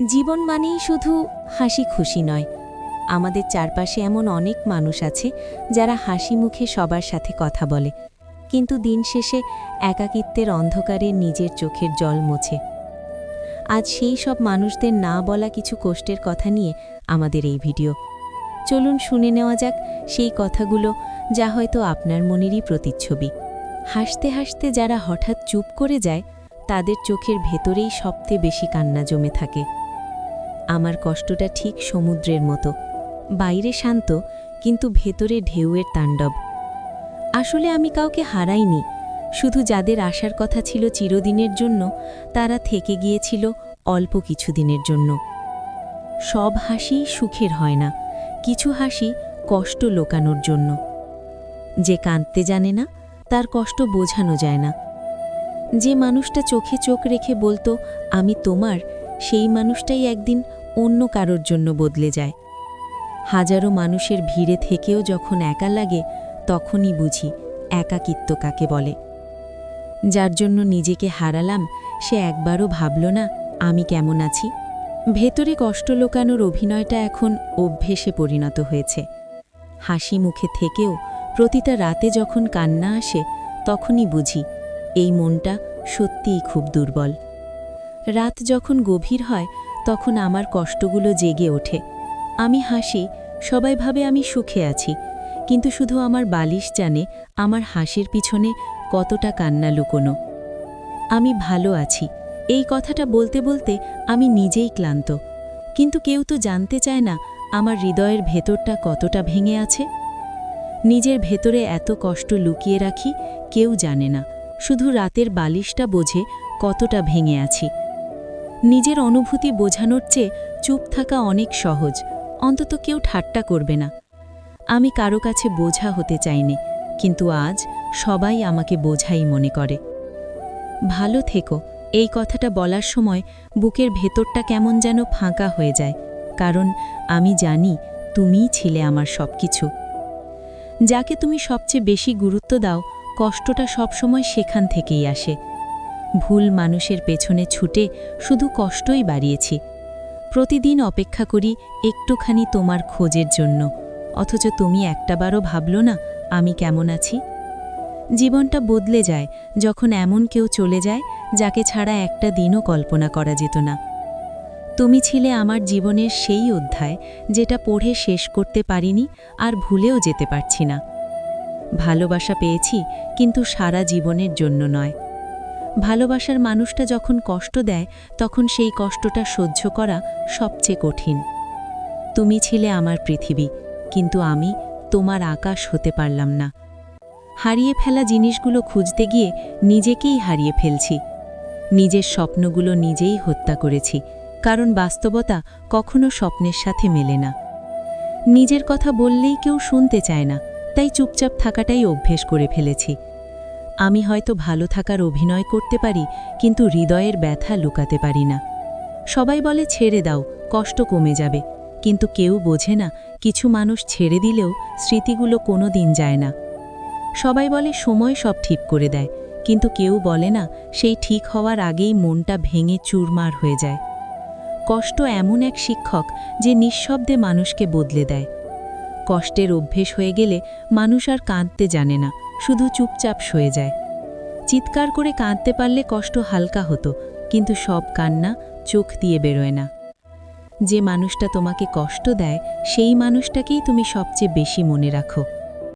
জীবন মানেই শুধু হাসি খুশি নয়। আমাদের চারপাশে এমন অনেক মানুষ আছে যারা হাসি মুখে সবার সাথে কথা বলে, কিন্তু দিন শেষে একাকিত্বের অন্ধকারে নিজের চোখের জল মোছে। আজ সেই সব মানুষদের না বলা কিছু কষ্টের কথা নিয়ে আমাদের এই ভিডিও। চলুন শুনে নেওয়া যাক সেই কথাগুলো যা হয়তো আপনার মনেরই প্রতিচ্ছবি। হাসতে হাসতে যারা হঠাৎ চুপ করে যায়, তাদের চোখের ভেতরেই সবচেয়ে বেশি কান্না জমে থাকে। আমার কষ্টটা ঠিক সমুদ্রের মতো। বাইরে শান্ত, কিন্তু ভেতরে ঢেউয়ের তাণ্ডব। আসলে আমি কাউকে হারাইনি, শুধু যাদের আসার কথা ছিল চিরদিনের জন্য, তারা থেকে গিয়েছিল অল্প কিছুদিনের জন্য। সব হাসি সুখের হয় না, কিছু হাসি কষ্ট লোকানোর জন্য। যে কাঁদতে জানে না, তার কষ্ট বোঝানো যায় না। যে মানুষটা চোখে চোখ রেখে বলতো, আমি তোমার সেই মানুষটাই একদিন অন্য কারোর জন্য বদলে যায়। হাজারো মানুষের ভিড়ে থেকেও যখন একা লাগে, তখনই বুঝি একাকিত্ব কাকে বলে। যার জন্য নিজেকে হারালাম, সে একবারও ভাবল না, আমি কেমন আছি? ভেতরে কষ্ট লোকানোর অভিনয়টা এখন অভ্যেসে পরিণত হয়েছে। হাসি মুখে থেকেও প্রতিটা রাতে যখন কান্না আসে, তখনই বুঝি এই মনটা সত্যিই খুব দুর্বল। রাত যখন গভীর হয়, তখন আমার কষ্টগুলো জেগে ওঠে। আমি হাসি, সবাই ভাবে আমি সুখে আছি, কিন্তু শুধু আমার বালিশ জানে আমার হাসির পিছনে কতটা কান্না লুকোনো। আমি ভালো আছি, এই কথাটা বলতে বলতে আমি নিজেই ক্লান্ত। কিন্তু কেউ তো জানতে চায় না আমার হৃদয়ের ভেতরটা কতটা ভেঙে আছে। নিজের ভেতরে এত কষ্ট লুকিয়ে রাখি, কেউ জানে না। শুধু রাতের বালিশটা বোঝে কতটা ভেঙে আছি। নিজের অনুভূতি বোঝানোর চেয়ে চুপ থাকা অনেক সহজ। অন্তত কেউ ঠাট্টা করবে না। আমি কারও কাছে বোঝা হতে চাইনি, কিন্তু আজ সবাই আমাকে বোঝাই মনে করে। ভালো থেকো। এই কথাটা বলার সময় বুকের ভেতরটা কেমন যেন ফাঁকা হয়ে যায়, কারণ আমি জানি তুমিই ছিলে আমার সব কিছু যাকে তুমি সবচেয়ে বেশি গুরুত্ব দাও, কষ্টটা সবসময় সেখান থেকেই আসে। ভুল মানুষের পেছনে ছুটে শুধু কষ্টই বাড়িয়েছি। প্রতিদিন অপেক্ষা করি একটুখানি তোমার খোঁজের জন্য। অথচ তুমি একটাবারও ভাবল না আমি কেমন আছি? জীবনটা বদলে যায়, যখন এমন কেউ চলে যায়, যাকে ছাড়া একটা দিনও কল্পনা করা যেত না। তুমি ছিলে আমার জীবনের সেই অধ্যায়, যেটা পড়ে শেষ করতে পারিনি আর ভুলেও যেতে পারছি না। ভালোবাসা পেয়েছি, কিন্তু সারা জীবনের জন্য নয়। ভালোবাসার মানুষটা যখন কষ্ট দেয়, তখন সেই কষ্টটা সহ্য করা সবচেয়ে কঠিন। তুমি ছিলে আমার পৃথিবী, কিন্তু আমি তোমার আকাশ হতে পারলাম না। হারিয়ে ফেলা জিনিসগুলো খুঁজতে গিয়ে নিজেকেই হারিয়ে ফেলছি। নিজের স্বপ্নগুলো নিজেই হত্যা করেছি, কারণ বাস্তবতা কখনো স্বপ্নের সাথে মেলে না। নিজের কথা বললেই কেউ শুনতে চায় না, তাই চুপচাপ থাকাটাই অভ্যেস করে ফেলেছি। আমি হয়তো ভালো থাকার অভিনয় করতে পারি, কিন্তু হৃদয়ের ব্যথা লুকাতে পারি না। সবাই বলে, ছেড়ে দাও, কষ্ট কমে যাবে। কিন্তু কেউ বোঝে না, কিছু মানুষ ছেড়ে দিলেও স্মৃতিগুলো কোনো দিন যায় না। সবাই বলে, সময় সব ঠিক করে দেয়। কিন্তু কেউ বলে না, সেই ঠিক হওয়ার আগেই মনটা ভেঙে চুরমার হয়ে যায়। কষ্ট এমন এক শিক্ষক যে নিঃশব্দে মানুষকে বদলে দেয়। কষ্টের অভ্যেস হয়ে গেলে মানুষ আর কাঁদতে জানে না, শুধু চুপচাপ সয়ে যায়। চিৎকার করে কাঁদতে পারলে কষ্ট হালকা হতো, কিন্তু সব কান্না চোখ দিয়ে বেরোয় না। যে মানুষটা তোমাকে কষ্ট দেয়, সেই মানুষটাকেই তুমি সবচেয়ে বেশি মনে রাখো।